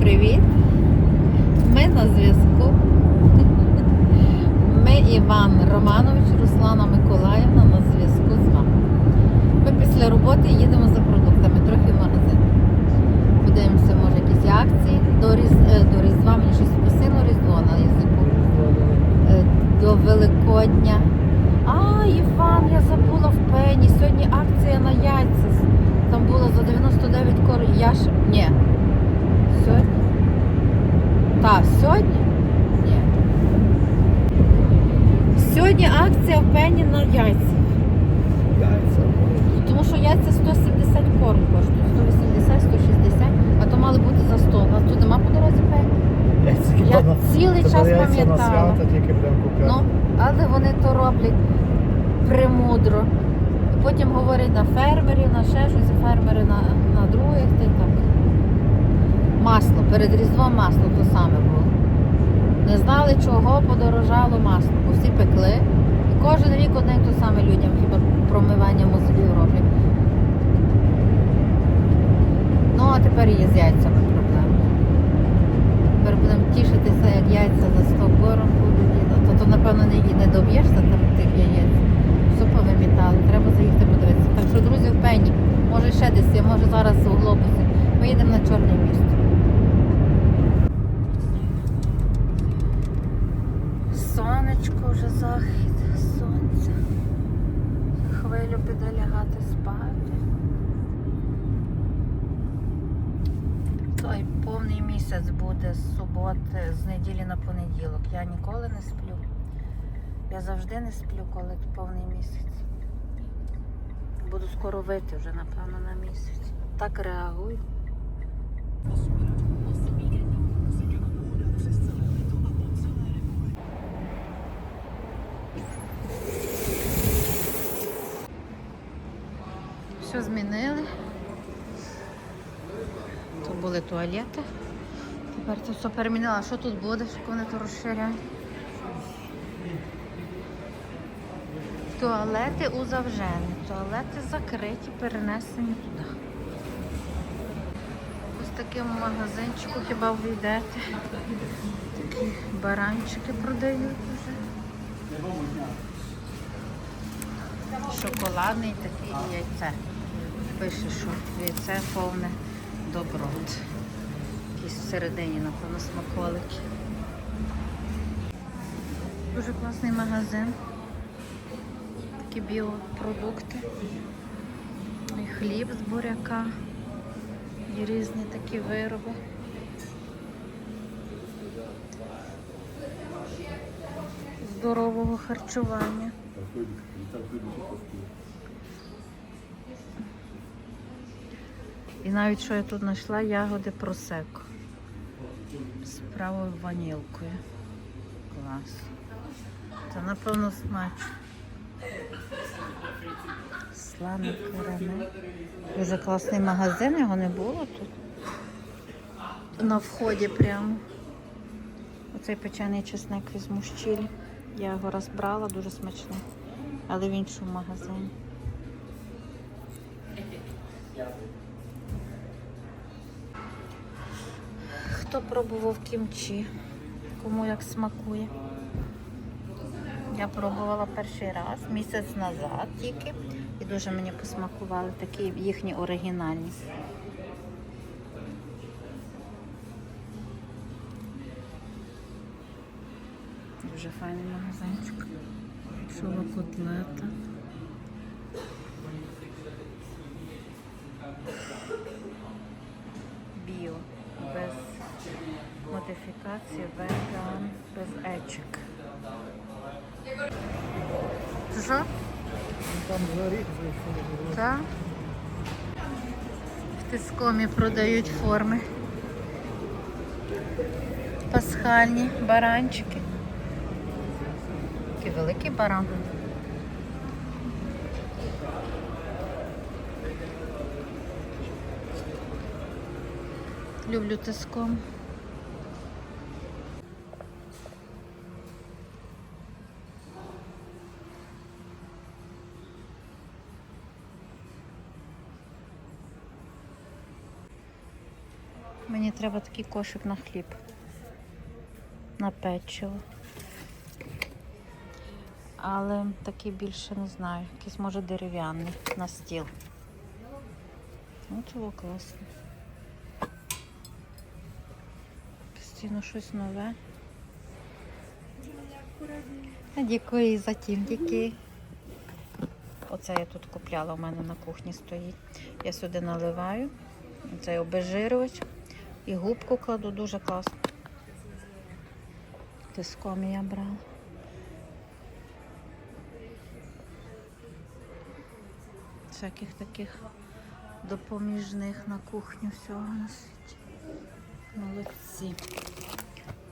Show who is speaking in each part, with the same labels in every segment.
Speaker 1: привіт! Ми на зв'язку. Ми Іван Романович, Руслана Миколаївна на зв'язку з вами. Ми після роботи їдемо за продуктами, трохи в магазин. Подивимося, може, якісь акції до, Різ... е, до Різдва, мені щось посило Різдво на язику. Е, До Великодня. А, Іван, я забула в пені. Сьогодні акція на яйця. Там було за 99 кор. Я ж. Ні. Сьогодні? Так, сьогодні? Ні. Сьогодні акція в пені на яйця.
Speaker 2: Яйця.
Speaker 1: Тому що яйця 170 корм коштують. 180, 160, а то мали бути за 100. А тут нема по дорозі пені. Я
Speaker 2: кидано.
Speaker 1: цілий час
Speaker 2: на
Speaker 1: пам'ятала.
Speaker 2: купляти.
Speaker 1: Ну, але вони то роблять премудро. Потім говорять на фермерів, на ще щось, фермери на, на других та й так. Масло, перед Різдвом масло то саме було. Не знали, чого подорожало масло, бо всі пекли. І кожен рік одне й те саме людям, хіба промивання мозолів роблять. Ну, а тепер є з яйцями проблема. Тепер будемо тішитися, як яйця за 100 корм будуть. їдати. То, то напевно, не, не доб'єшся там тих яєць. Все повимітали, треба заїхати подивитися. Так що, друзі, в пені, може ще десь є, може зараз у глобусі. Ми їдемо на чорне місто. Сонечко вже захід сонця. Хвилю піде лягати спати. Той повний місяць буде з суботи, з неділі на понеділок. Я ніколи не сплю. Я завжди не сплю, коли повний місяць. Буду скоро вийти вже, напевно, на місяць. Так реагую. Все змінили. Тут були туалети. Тепер це все перемінила. А що тут буде? Що вони то розширяють? Туалети у Завжені. Туалети закриті, перенесені таким магазинчику хіба вийдете. Такі баранчики продають вже. Шоколадний такий яйце. Пише, що яйце повне доброт. Якісь всередині, напевно, смаколики. Дуже класний магазин. Такі біопродукти. І хліб з буряка. І різні такі вироби. Здорового харчування. І навіть що я тут знайшла ягоди просеко. З правою ванілкою. Клас. Це напевно смачно. Слане корене. Дуже класний магазин, його не було тут. На вході прямо. Оцей печений чесник візьму чилі. Я його раз брала, дуже смачний. Але в іншому магазині. Хто пробував кімчі? Кому як смакує? Я пробувала перший раз, місяць назад тільки. Дуже мені посмакували такі їхні оригінальні. Дуже файний магазинчик. Шова котлета. Біо. Без модифікації, веган, без ечик. Це що?
Speaker 2: Там за рік зайшов.
Speaker 1: Так. В тискомі продають форми. Пасхальні баранчики. Такий великий баран. Люблю тиском. Мені треба такий кошик на хліб. На печиво. Але такий більше не знаю. Якийсь може дерев'яний на стіл. Ну, чого класно. Постійно щось нове. Дякую за тімтики. Оце я тут купляла, у мене на кухні стоїть. Я сюди наливаю. Цей обезжирювач. І губку кладу дуже класно. Тиском я брала. Всяких таких допоміжних на кухню всього світі. Молодці.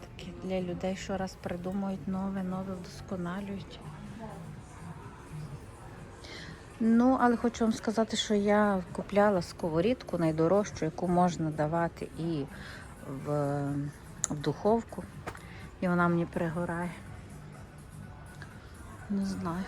Speaker 1: Такі для людей, що раз придумують нове, нове вдосконалюють. Ну, але хочу вам сказати, що я купляла сковорідку найдорожчу, яку можна давати і в, в духовку. І вона мені пригорає. Не знаю.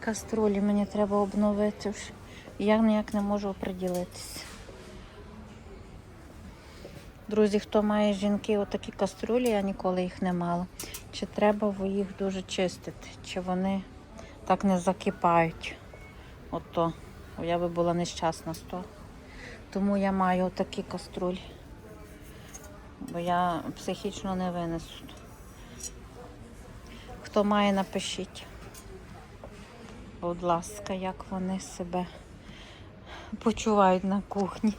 Speaker 1: Каструлі мені треба обновити. Я ніяк не можу оприділитися. Друзі, хто має жінки отакі каструлі, я ніколи їх не мала. Чи треба їх дуже чистити, чи вони так не закипають. Ото. Я би була нещасна з того. Тому я маю отакі каструлі. Бо я психічно не винесу. Хто має, напишіть. Будь ласка, як вони себе почувають на кухні.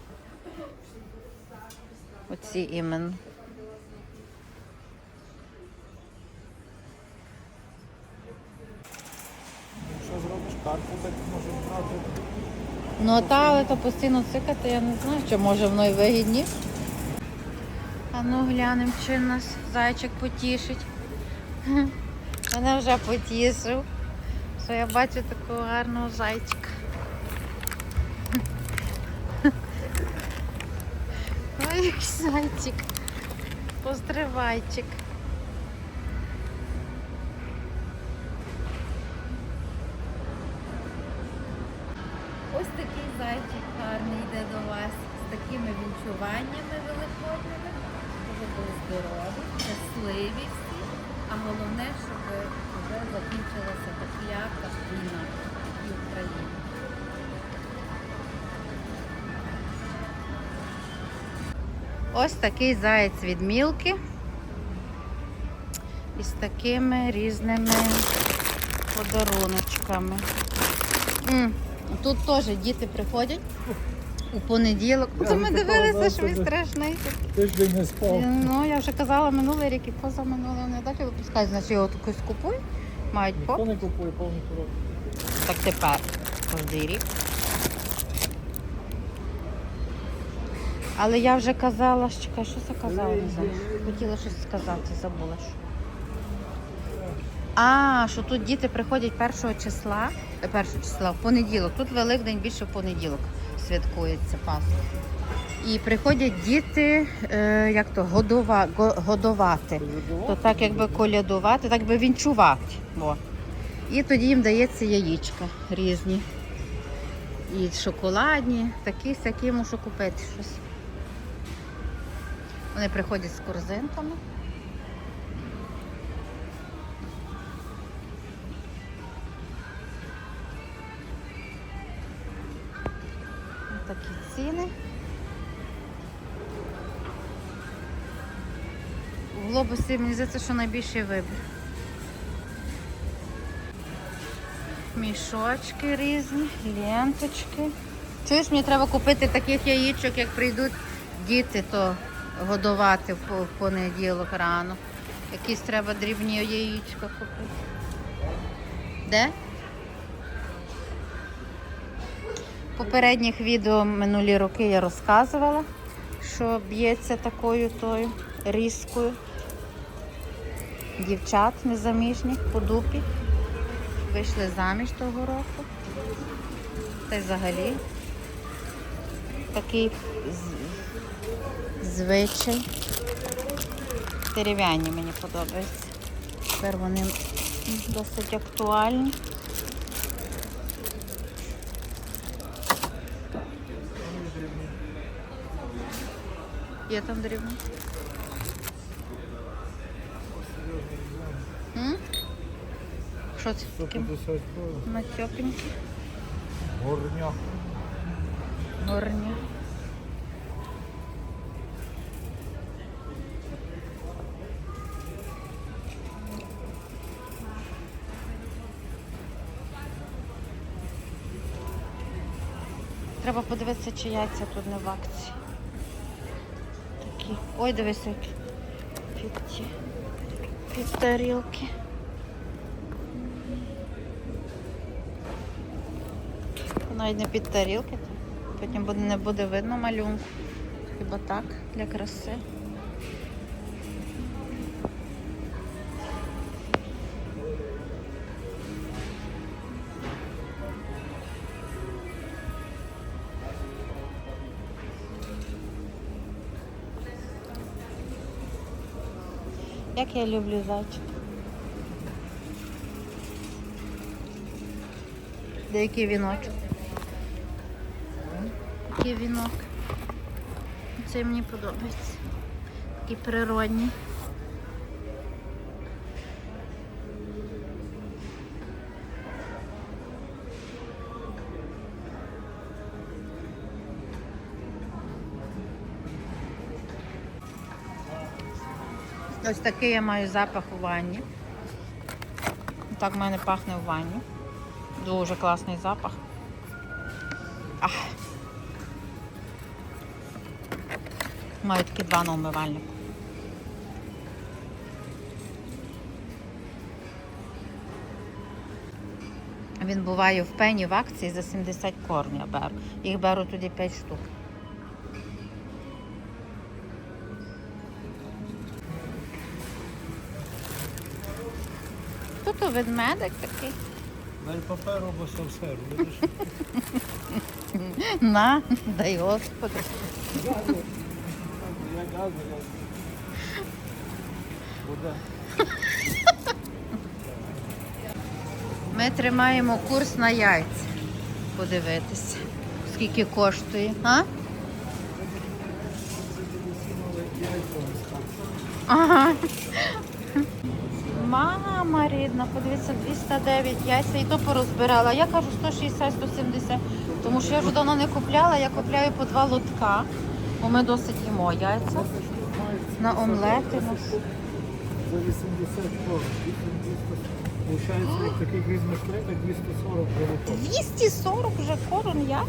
Speaker 1: Оці іменно.
Speaker 2: Що зробиш? Карту так може брати.
Speaker 1: Ну та, але то постійно цикати, я не знаю, чи може воно і вигідніше. А ну глянемо, чи нас зайчик потішить. Мене вже потішив, що я бачу такого гарного зайчика. Ой, який зайчик. Постривайчик. Ось такий зайчик гарний йде до вас з такими вінчуваннями великодними. Щоб ви були здорові, щасливі всі. А головне, щоб вже закінчилася та кляка війна і Україна. Ось такий заєць від мілки. І з такими різними подаруночками. Тут теж діти приходять у понеділок.
Speaker 2: Я
Speaker 1: Це ми дивилися, що він страшний.
Speaker 2: Тиждень не спав.
Speaker 1: Ну, я вже казала минулий рік і позаминулий вони далі випускають, значить його такось купуй. Мають
Speaker 2: Ніхто
Speaker 1: поп.
Speaker 2: не купує повний коробку.
Speaker 1: Так тепер кожний рік. Але я вже казала, що чекай, що це казала, не знаю. Хотіла щось сказати, забула що. А, що тут діти приходять першого числа, е, першого числа, в понеділок. Тут Великдень більше в понеділок святкується Пасха. І приходять діти, е, як то, годова, го- годувати. То так якби колядувати, так би вінчувати. Во. І тоді їм дається яєчка різні. І шоколадні, такі сякі мушу купити щось. Вони приходять з корзинками. Глобусі мені здається, що найбільший вибір. Мішочки різні, ленточки. Чуєш, мені треба купити таких яєчок, як прийдуть діти, то годувати в понеділок рано. Якісь треба дрібні яєчка купити. Де? В попередніх відео минулі роки я розказувала, що б'ється такою тою різкою. Дівчат незаміжніх по дупі. Вийшли заміж того року. Та й взагалі такий звичай. Дерев'яні мені подобаються. Тепер вони досить актуальні. Є там дрібні? Що це таке?
Speaker 2: 150 гривень.
Speaker 1: Матьопенькі,
Speaker 2: Горня.
Speaker 1: горні. Треба подивитися, чи яйця тут не в акції. Такі. Ой, дивись, які під, під тарілки. Навіть не під тарілки, потім буде, не буде видно малюнку. Хіба так, для краси. Як я люблю зайчик. Деякий віночок. Такий вінок. Це мені подобається. Такий природній. Ось такий я маю запах у ванні. Так в мене пахне у ванні. Дуже класний запах. Ах. Маю такі два на умивальнику. Він буває в пені в акції за 70 корн я беру. Їх беру тоді 5 штук. Тут ведмедик такий.
Speaker 2: Дай паперу, бо все все. Видиш?
Speaker 1: На, дай Господи.
Speaker 2: Я газу, я. Буде.
Speaker 1: Ми тримаємо курс на яйця. Подивитися, скільки коштує. А? Ага. Мама рідна, подивіться, 209 яйця і то порозбирала. Я кажу 160-170, тому що я вже давно не купляла, я купляю по два лотка, бо ми досить їмо яйця. На омлети.
Speaker 2: За 80 корм. Получається, як таких три, так 240 прилетов.
Speaker 1: 240 вже корм яйця.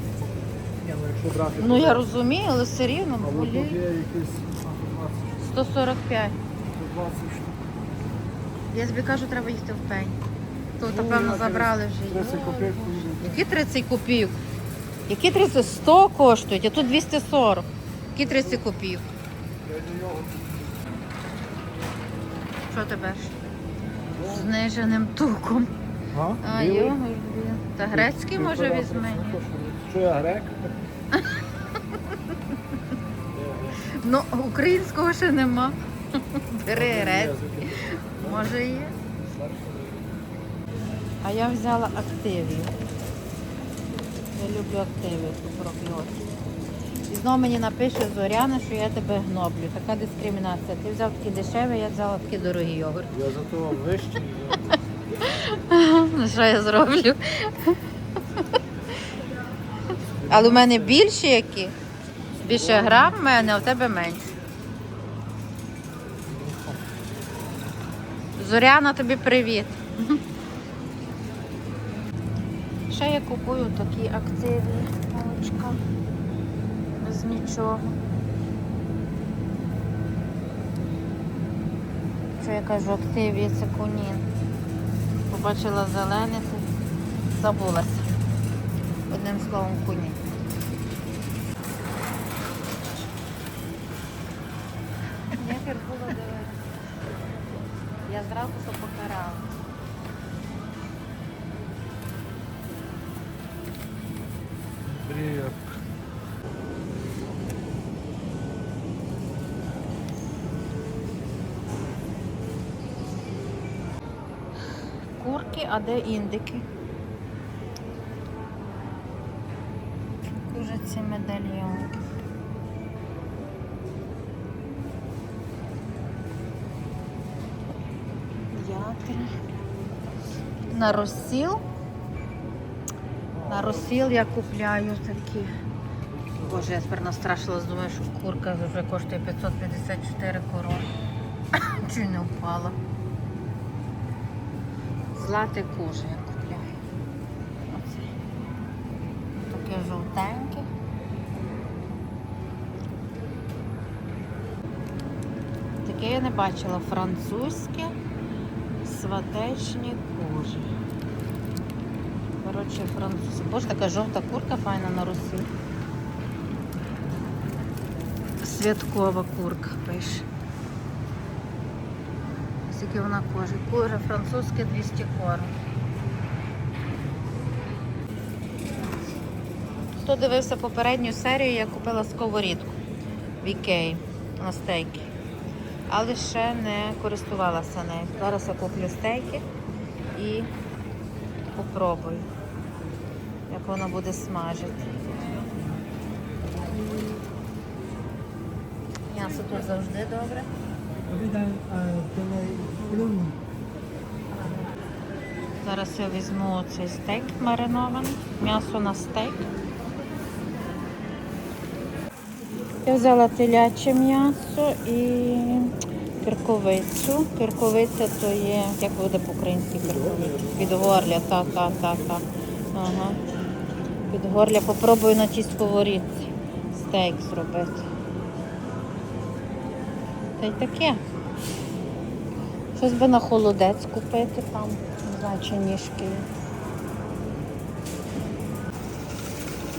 Speaker 2: Ні, ну якщо брати...
Speaker 1: Ну я розумію, але все рівно,
Speaker 2: Але тут є якісь
Speaker 1: 145.
Speaker 2: 20 штук.
Speaker 1: Я собі кажу, треба їхати в пень. Тут,
Speaker 2: Ну,
Speaker 1: напевно, забрали вже.
Speaker 2: 30 копійок
Speaker 1: Які 30 копійок? Які 30? 100 коштують, а тут 240. Які 30 копійок? Що ти береш? Зниженим туком.
Speaker 2: А?
Speaker 1: А, його. Та грецький може візьми.
Speaker 2: Що я грек?
Speaker 1: Ну, українського ще нема. Бери грецький. Може є. А я взяла активію. Я люблю активію ту прокльоту. І знову мені напише Зоряна, що я тебе гноблю. Така дискримінація. Ти взяв такі дешеві, я взяла такі дорогі йогурт.
Speaker 2: Я зато вищий.
Speaker 1: Ну, що я зроблю? Але в мене більші які. Більше грам в мене, а в тебе менше. Зоряна, тобі привіт. Ще я купую такі активі молочка. Без нічого. Що я кажу, активі це. Побачила зелене, забулася. Одним словом, кунін. Де індики? Куриці медальйон. Ятри. На розсіл. На розсіл я купляю такі. Боже, я тепер настрашилась, думаю, що курка вже коштує 554 корони. Чи не впала? Злате коже я купляю. Оце. Таке жовтеньке. Таке я не бачила. Французьке сватечні кожі. Коротше, французьке. Боже, така жовта курка файна на Русі. Святкова курка пише. Скільки вона кожи. Кожа французьке 200 корм. Хто дивився попередню серію, я купила сковорідку в Ікеї на стейки. Але ще не користувалася нею. Зараз я куплю стейки і попробую, як вона буде смажити. М'ясо тут завжди добре. Зараз я візьму цей стейк маринований, м'ясо на стейк. Я взяла теляче м'ясо і кирковицю. Кирковиця то є, як буде по-українськи кирковиця? Підгорля, так. Ага. Підгорля попробую на тій сковорідці стейк зробити. Та й таке. Щось би на холодець купити там, не знаю, чи ніжки.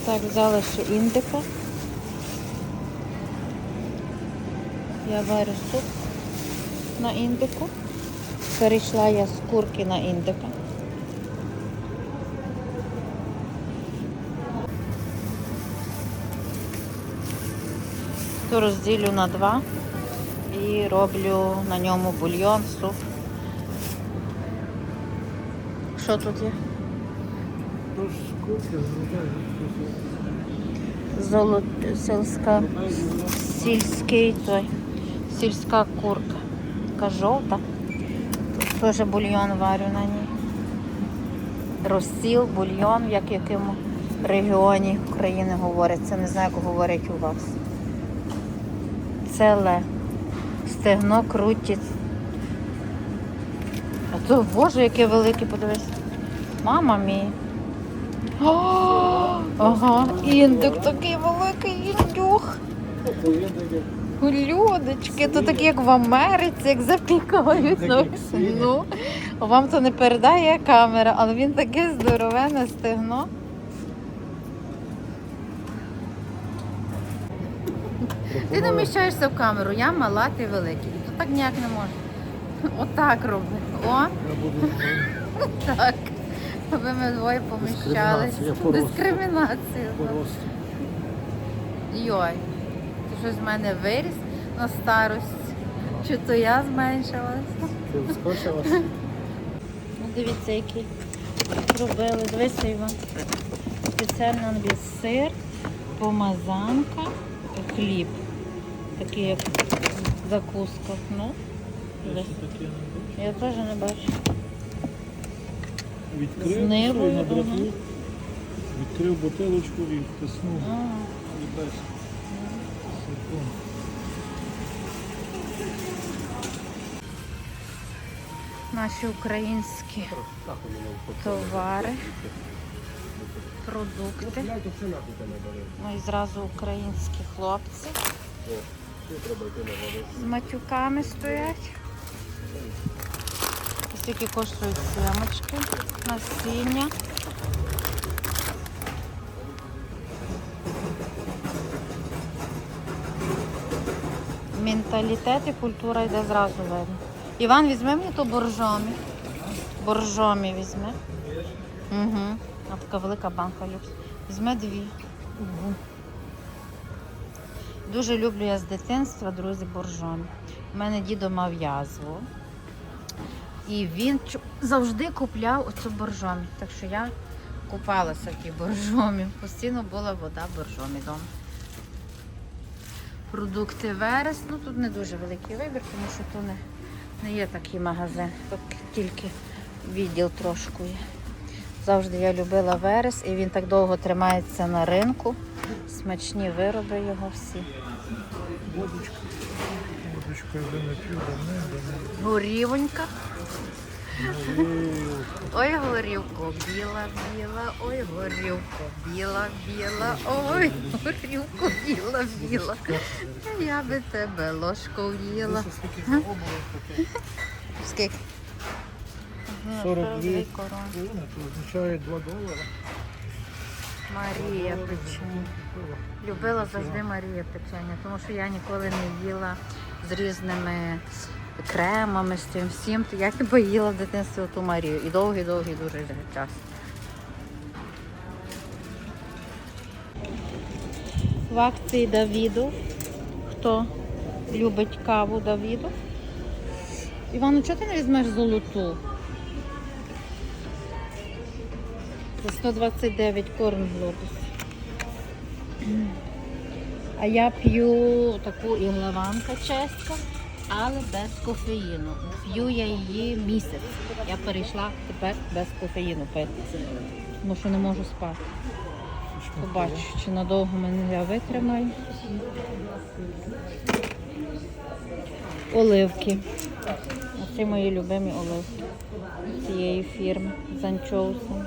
Speaker 1: Так, взяла ще індика. Я варю суп на індику. Перейшла я з курки на індика. То розділю на два і роблю на ньому бульйон, суп. Що тут є? Золот... сільська сільський той. Сільська курка. Така жовта. Тут теж бульйон варю на ній. Розсіл, бульйон, як в якому регіоні України говориться. Не знаю, як говорять у вас. Целе. Стегно крутить. А то, боже, яке велике, подивись. Мама мій. О, ага, індик такий великий індюх. Людочки, то такі, як в Америці, як запікають. Ну, ну, вам то не передає камера, але він таке здоровене стегно. Ти не вміщаєшся в камеру, я мала, ти великий. То так ніяк не можна. Отак роби. О, так. Аби ми двоє поміщались.
Speaker 2: Дискримінація.
Speaker 1: Йой, ти щось в мене виріс на старость. Чи то я зменшилась?
Speaker 2: Ти вскочила?
Speaker 1: Ну, дивіться, який робили. Дивися, Іван. Спеціально англійський сир, помазанка, хліб. Такий як закуска. Ну,
Speaker 2: бачу.
Speaker 1: я теж не бачу.
Speaker 2: Відкрив,
Speaker 1: З нивою,
Speaker 2: на братву,
Speaker 1: ага.
Speaker 2: відкрив бутилочку і втиснув.
Speaker 1: А,
Speaker 2: І без секунд.
Speaker 1: наші українські товари, продукти. Ну і зразу українські хлопці з матюками стоять. Скільки коштують семочки, насіння. Менталітет і культура йде зразу видно. Іван, візьми мені ту боржомі. Боржомі візьми. Угу. А така велика банка люкс. Візьми дві. Дуже люблю я з дитинства, друзі, боржомі. У мене дідо мав язву. І він завжди купляв оцю боржомі. Так що я купалася в тій боржомі. Постійно була вода боржомі вдома. Продукти Верес. Ну тут не дуже великий вибір, тому що то не, не є такий магазин. Тут тільки відділ трошку є. Завжди я любила Верес і він так довго тримається на ринку. Смачні вироби його всі.
Speaker 2: Водочка. Водочку я вже не п'ю, давно.
Speaker 1: Горівонька. Ой, горівко, біла, біла, ой, горівко, біла, біла, ой, горівко, біла, біла. Я би тебе ложкою їла.
Speaker 2: Скільки пробував таке.
Speaker 1: Скільки?
Speaker 2: 42
Speaker 1: Дві корони.
Speaker 2: це означає 2 долари.
Speaker 1: Марія печення. Любила завжди Марія печення, тому що я ніколи не їла з різними кремами, з цим всім. Я хіба їла в дитинстві ту Марію. І довгий-довгий дуже час. В акції Давіду. Хто любить каву Давіду? Івану, чого ти не візьмеш золоту? За 129 корм глобус. А я п'ю таку іглаванка чеська, але без кофеїну. П'ю я її місяць. Я перейшла тепер без кофеїну пити, тому що не можу спати. Побачу, чи надовго мене я витримаю. Оливки. Оці мої любимі оливки цієї фірми з анчоусом.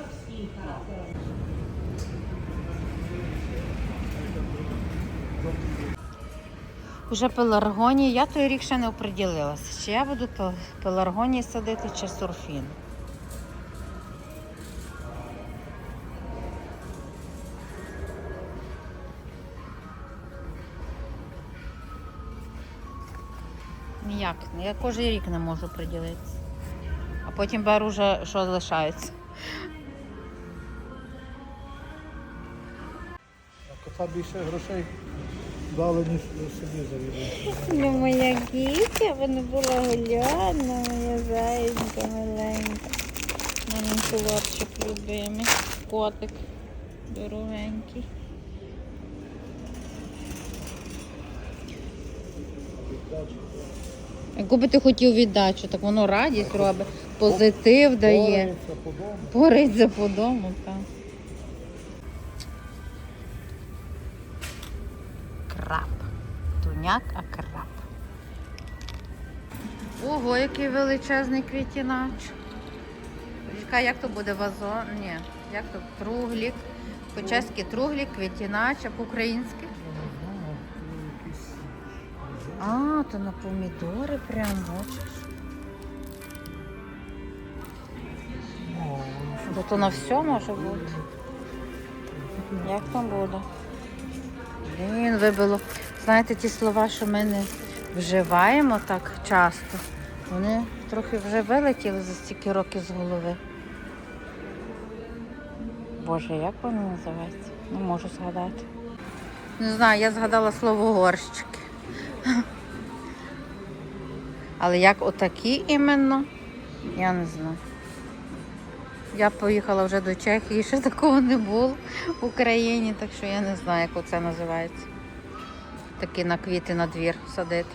Speaker 1: Уже пеларгонії. Я той рік ще не оприділилася, чи я буду пел- пеларгонії садити, чи сурфін. Ніяк. Я кожен рік не можу приділитися. А потім беру вже, що залишається.
Speaker 2: Кота більше грошей дали, ніж собі завідали.
Speaker 1: Ну, моя кітя, вона була гуляна, моя зайенька маленька. Мене хлопчик любимий, котик дорогенький. Яку би ти хотів віддачу, так воно радість робить, позитив дає.
Speaker 2: Бореться по дому.
Speaker 1: Пориться по дому, так. Туняк, а краб. Ого, який величезний квітінач. Чекай, як то буде вазон? Ні, як то труглік. По-чеськи труглік, квітінач, а по-українськи? А, то на помідори прям бачиш.
Speaker 2: О, воно що
Speaker 1: То, то на все може бути. Як там буде? Блін, вибило. Знаєте, ті слова, що ми не вживаємо так часто, вони трохи вже вилетіли за стільки років з голови. Боже, як вони називаються? Не можу згадати. Не знаю, я згадала слово горщики. Але як отакі іменно, я не знаю. Я поїхала вже до Чехії, ще такого не було в Україні, так що я не знаю, як це називається. Такі на квіти на двір садити.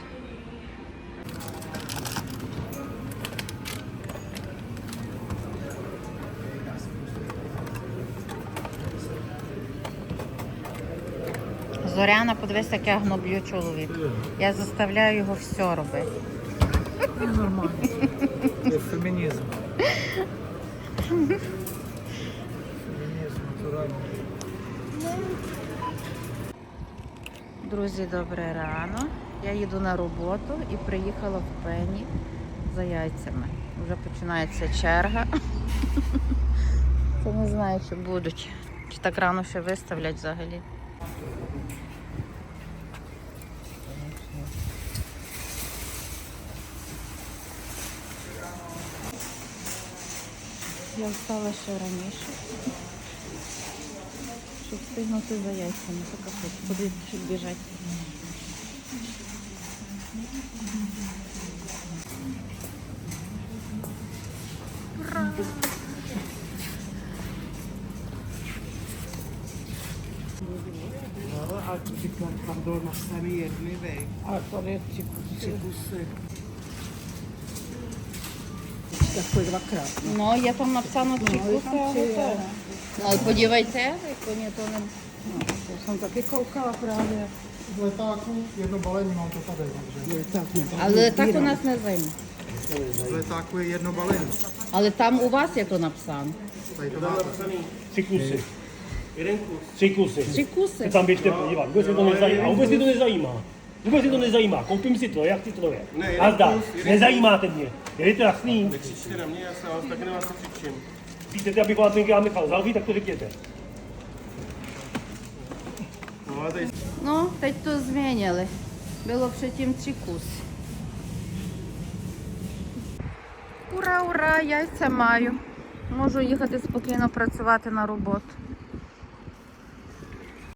Speaker 1: Зоряна, подивись, як я гноблю чоловік. Я заставляю його все робити.
Speaker 2: нормально. Це фемінізм. Фемінізм натуральний.
Speaker 1: Друзі, добре рано. Я їду на роботу і приїхала в пені за яйцями. Вже починається черга. Це не знаю, чи будуть. Чи так рано ще виставлять взагалі. Я встала ще раніше. Щоб встигнути за яйцями. Така хоч куди біжать.
Speaker 2: А чекай, там дома самі єдливі. А то не чекуси. Так dvakrát.
Speaker 1: Ну, є там написано чекуса No ale podívejte, jako mě to ne...
Speaker 2: No, to jsem taky koukala právě. Z letáku jedno balení mám to tady, takže.
Speaker 1: Ale letáku u nás nezajímá.
Speaker 2: Z letáku je jedno balení.
Speaker 1: Ale tam u vás je to napsáno.
Speaker 2: Tady to máte.
Speaker 3: Tři kusy. Jeden kus. Tři kusy.
Speaker 1: Tři kusy.
Speaker 3: Tam běžte podívat, vůbec mě to nezajímá. Vůbec mě to nezajímá. Vůbec mě to nezajímá, koupím si to, jak ti to je.
Speaker 4: Ne, Azda,
Speaker 3: nezajímáte mě, je to jasný?
Speaker 4: Nekřičte na mě, já se vás taky na vás
Speaker 3: křičím. Abych vás někde Michal zavřít, tak to
Speaker 4: tady
Speaker 1: Ну, teď to změnili. Bylo předtím tři kusy. Ура, ура, яйця маю. Можу їхати спокійно працювати на роботу.